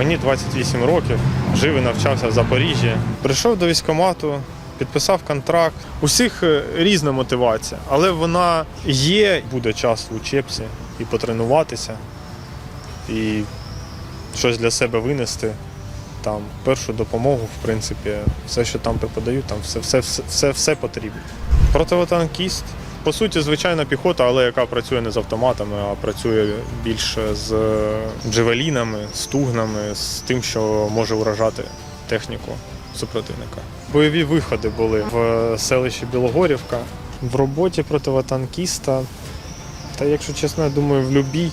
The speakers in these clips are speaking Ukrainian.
Мені 28 років, жив і навчався в Запоріжжі. Прийшов до військкомату, підписав контракт. Усіх е, різна мотивація, але вона є. Буде час в учебці і потренуватися, і щось для себе винести. Там першу допомогу, в принципі, все, що там преподають, там все, все, все, все, все потрібно. Противотанкіст, по суті, звичайна піхота, але яка працює не з автоматами, а працює більше з джевелінами, з тугнами, з тим, що може уражати техніку супротивника. Бойові виходи були в селищі Білогорівка. В роботі противотанкіста, та якщо чесно, я думаю, в будь-якій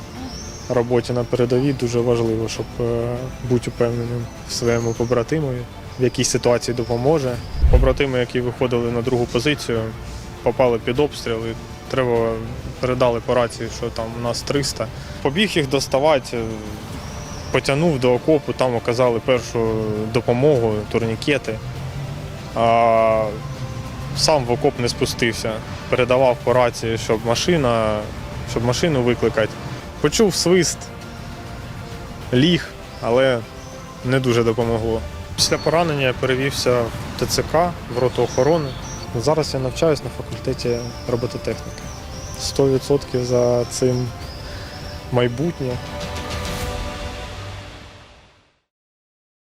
роботі на передовій дуже важливо, щоб е, бути упевненим в своєму побратимові, в якій ситуації допоможе. Побратими, які виходили на другу позицію, попали під обстріл і треба передали по рації, що там у нас 300. Побіг їх доставати, е, потягнув до окопу, там оказали першу допомогу, турнікети. А сам в окоп не спустився. Передавав по рації, щоб машина, щоб машину викликати. Почув свист, ліг, але не дуже допомогло. Після поранення я перевівся в ТЦК, в роту охорони. Зараз я навчаюсь на факультеті робототехніки. 100% за цим майбутнє.